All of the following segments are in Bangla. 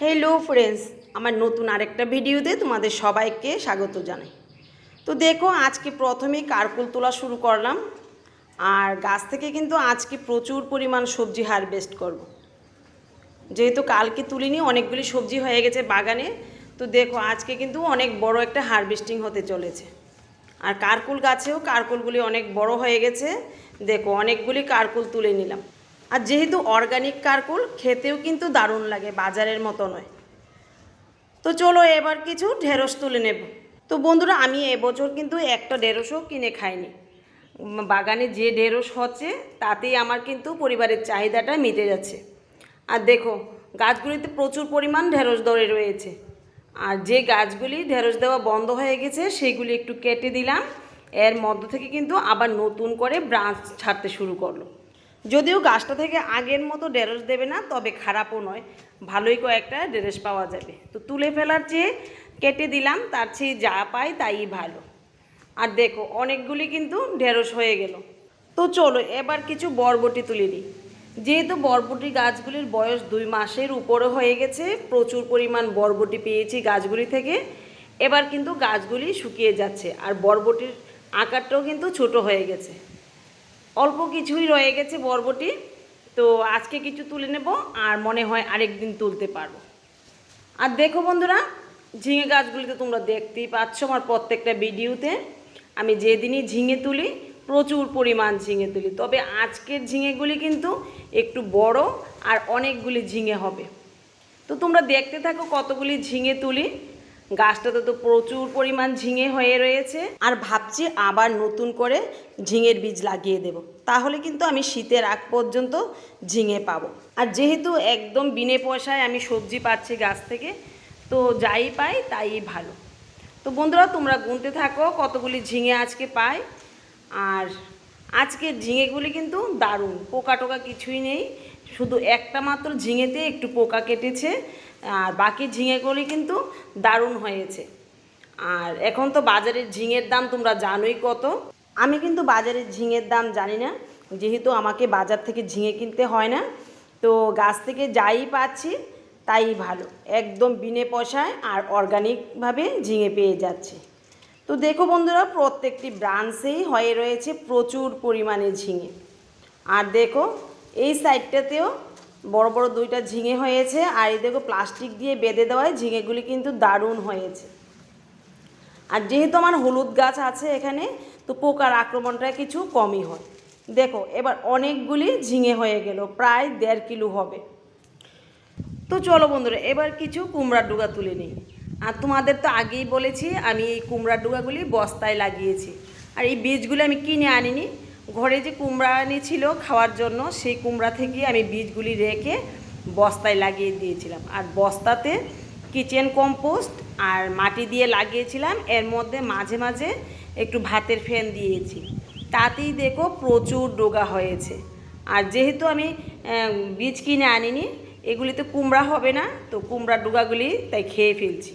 হ্যালো ফ্রেন্ডস আমার নতুন আরেকটা ভিডিওতে তোমাদের সবাইকে স্বাগত জানাই। তো দেখো, আজকে প্রথমেই কারকুল তোলা শুরু করলাম, আর গাছ থেকে কিন্তু আজকে প্রচুর পরিমাণ সবজি হারভেস্ট করব। যেহেতু কালকে তুলিনি, অনেকগুলি সবজি হয়ে গেছে বাগানে, তো দেখো আজকে কিন্তু অনেক বড় একটা হারভেস্টিং হতে চলেছে। আর কারকুল গাছেও কারকুলগুলি অনেক বড় হয়ে গেছে, দেখো অনেকগুলি কারকুল তুলে নিলাম। আর যেহেতু অর্গানিক কারকুল, খেতেও কিন্তু দারুণ লাগে, বাজারের মতো নয়। তো চলো এবার কিছু ঢেঁড়স তুলে নেব। তো বন্ধুরা, আমি এবছর কিন্তু একটা ঢেঁড়সও কিনে খাইনি। বাগানে যে ঢেঁড়স হচ্ছে, তাতেই আমার কিন্তু পরিবারের চাহিদাটা মিটে যাচ্ছে। আর দেখো, গাছগুলিতে প্রচুর পরিমাণ ঢেঁড়স ধরে রয়েছে। আর যে গাছগুলি ঢেঁড়স দেওয়া বন্ধ হয়ে গেছে, সেগুলি একটু কেটে দিলাম। এর মধ্য থেকে কিন্তু আবার নতুন করে ব্রাঞ্চ ছাড়তে শুরু করল। যদিও গাছটা থেকে আগের মতো ঢেঁড়স দেবে না, তবে খারাপও নয়। ভালোই কয়েকটা ঢেঁড়স পাওয়া যাবে। তো তুলে ফেলার চেয়ে কেটে দিলাম, তার চেয়ে যা পাই তাই ভালো। আর দেখো, অনেকগুলি কিন্তু ঢেঁড়স হয়ে গেল। তো চলো, এবার কিছু বরবটি তুলে দিই যেহেতু বরবটি গাছগুলির বয়স দুই মাসের উপরে হয়ে গেছে, প্রচুর পরিমাণ বরবটি পেয়েছি গাছগুলি থেকে। এবার কিন্তু গাছগুলি শুকিয়ে যাচ্ছে, আর বরবটির আকারটাও কিন্তু ছোট হয়ে গেছে। অল্প কিছুই রয়ে গেছে বরবটি। তো আজকে কিছু তুলে নেব আর মনে হয় আরেক দিন তুলতে পারব। আর দেখো বন্ধুরা, ঝিঙে গাছগুলি তো তোমরা দেখতেই পাচ্ছ আমার প্রত্যেকটা ভিডিওতে। আমি যেদিনই ঝিঙে তুলি, প্রচুর পরিমাণ ঝিঙে তুলি। তবে আজকের ঝিঙেগুলি কিন্তু একটু বড় আর অনেকগুলি ঝিঙে হবে। তো তোমরা দেখতে থাকো কতগুলি ঝিঙে তুলি। গাছটাতে তো প্রচুর পরিমাণ ঝিঙে হয়ে রয়েছে। আর ভাবছি আবার নতুন করে ঝিঙের বীজ লাগিয়ে দেব। তাহলে কিন্তু আমি শীতের আগ পর্যন্ত ঝিঙে পাবো। আর যেহেতু একদম বিনে পয়সায় আমি সবজি পাচ্ছি গাছ থেকে, তো যাই পাই তাই ভালো। তো বন্ধুরা, তোমরা গুনতে থাকো, কতগুলি ঝিঙে আজকে পাই। আর আজকের ঝিঙেগুলি কিন্তু দারুণ, পোকা টোকা কিছুই নেই। শুধু একটা মাত্র ঝিঙেতে একটু পোকা কেটেছে, আর বাকি ঝিঙেগুলি কিন্তু দারুণ হয়েছে। আর এখন তো বাজারের ঝিঙের দাম তোমরা জানোই কত। আমি কিন্তু বাজারের ঝিঙের দাম জানি না, যেহেতু আমাকে বাজার থেকে ঝিঙে কিনতে হয় না। তো গাছ থেকে যাই পাচ্ছি, তাই ভালো। একদম বিনে পয়সায় আর অর্গানিকভাবে ঝিঙে পেয়ে যাচ্ছে। তো দেখো বন্ধুরা, প্রত্যেকটি ব্রাঞ্চেই হয়ে রয়েছে প্রচুর পরিমাণে ঝিঙে। আর দেখো, এই সাইডটাতেও বড় বড় দুইটা ঝিঙে হয়েছে, আর এই দেখো প্লাস্টিক দিয়ে বেঁধে দেওয়ায় ঝিঙেগুলি কিন্তু দারুণ হয়েছে। আর যেহেতু আমার হলুদ গাছ আছে এখানে, তো পোকার আক্রমণটা কিছু কমই হয়। দেখো, এবার অনেকগুলি ঝিঙে হয়ে গেল, প্রায় দেড় কিলো হবে। তো চলো বন্ধুরা, এবার কিছু কুমড়ার ডুগা তুলে নিই। আর তোমাদের তো আগেই বলেছি, আমি এই কুমড়ার ডুগাগুলি বস্তায় লাগিয়েছি। আর এই বীজগুলো আমি কিনে আনিনি। ঘরে যে কুমড়া এনেছিল খাওয়ার জন্য, সেই কুমড়া থেকে আমি বীজগুলি রেখে বস্তায় লাগিয়ে দিয়েছিলাম। আর বস্তাতে কিচেন কম্পোস্ট আর মাটি দিয়ে লাগিয়েছিলাম। এর মধ্যে মাঝে মাঝে একটু ভাতের ফ্যান দিয়েছি। তাতেই দেখো প্রচুর ডোগা হয়েছে। আর যেহেতু আমি বীজ কিনে আনিনি, এগুলিতে কুমড়া হবে না, তো কুমড়া ডোগাগুলি তাই খেয়ে ফেলছি।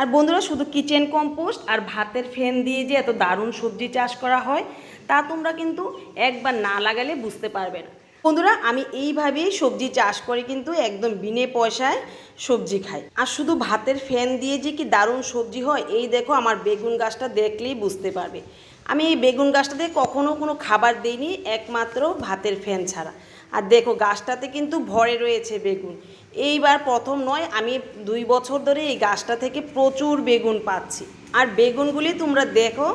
আর বন্ধুরা, শুধু কিচেন কম্পোস্ট আর ভাতের ফ্যান দিয়ে যে এত দারুণ সবজি চাষ করা হয়, তা তোমরা কিন্তু একবার না লাগালে বুঝতে পারবে না। বন্ধুরা, আমি এইভাবেই সবজি চাষ করে কিন্তু একদম বিনে পয়সায় সবজি খাই। আর শুধু ভাতের ফ্যান দিয়ে যে কি দারুণ সবজি হয়, এই দেখো আমার বেগুন গাছটা দেখলেই বুঝতে পারবে। আমি এই বেগুন গাছটাতে কখনো কোনো খাবার দিইনি, একমাত্র ভাতের ফ্যান ছাড়া। আর দেখো, গাছটাতে কিন্তু ভরে রয়েছে বেগুন। এইবার প্রথম নয়, আমি দুই বছর ধরে এই গাছটা থেকে প্রচুর বেগুন পাচ্ছি। আর বেগুনগুলি তোমরা দেখো,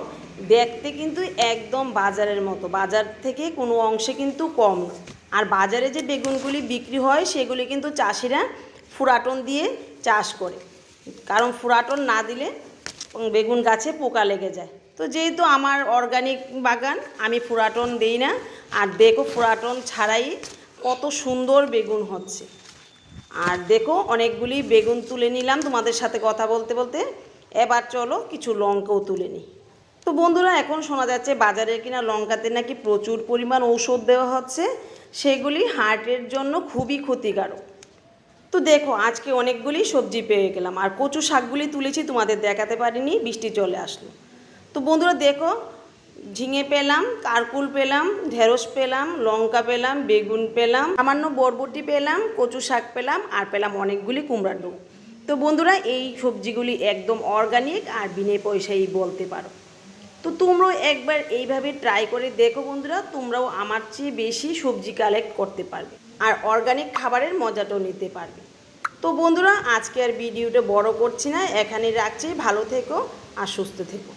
দেখতে কিন্তু একদম বাজারের মতো। বাজার থেকে কোনো অংশে কিন্তু কম না। আর বাজারে যে বেগুনগুলি বিক্রি হয়, সেগুলি কিন্তু চাষিরা ফুরাটন দিয়ে চাষ করে। কারণ ফুরাটন না দিলে বেগুন গাছে পোকা লেগে যায়। তো যেহেতু আমার অর্গানিক বাগান, আমি ফুরাটন দিই না। আর দেখো ফুরাটন ছাড়াই কত সুন্দর বেগুন হচ্ছে। আর দেখো অনেকগুলি বেগুন তুলে নিলাম তোমাদের সাথে কথা বলতে বলতে। এবার চলো কিছু লঙ্কাও তুলে নিই। তো বন্ধুরা, এখন শোনা যাচ্ছে বাজারে কিনা লঙ্কাতে নাকি প্রচুর পরিমাণ ঔষধ দেওয়া হচ্ছে। সেগুলি হার্টের জন্য খুবই ক্ষতিকারক। তো দেখো, আজকে অনেকগুলি সবজি পেয়ে গেলাম। আর কচু শাকগুলি তুলেছি, তোমাদের দেখাতে পারিনি, বৃষ্টি চলে আসলো। তো বন্ধুরা দেখো, ঝিঙে পেলাম, কারকুল পেলাম, ঢেঁড়স পেলাম, লঙ্কা পেলাম, বেগুন পেলাম, সামান্য বরবটি পেলাম, কচু শাক পেলাম, আর পেলাম অনেকগুলি কুমড়ার ডো। তো বন্ধুরা, এই সবজিগুলি একদম অর্গানিক আর বিনে পয়সাই বলতে পারো। তো তোমরাও একবার এইভাবে ট্রাই করে দেখো বন্ধুরা, তোমরাও আমার চেয়ে বেশি সবজি কালেক্ট করতে পারবে। আর অর্গানিক খাবারের মজাটাও নিতে পারবে। তো বন্ধুরা আজকে আর ভিডিওটা বড় করছি না এখানে রাখছি, ভালো থেকো আর সুস্থ থেকো।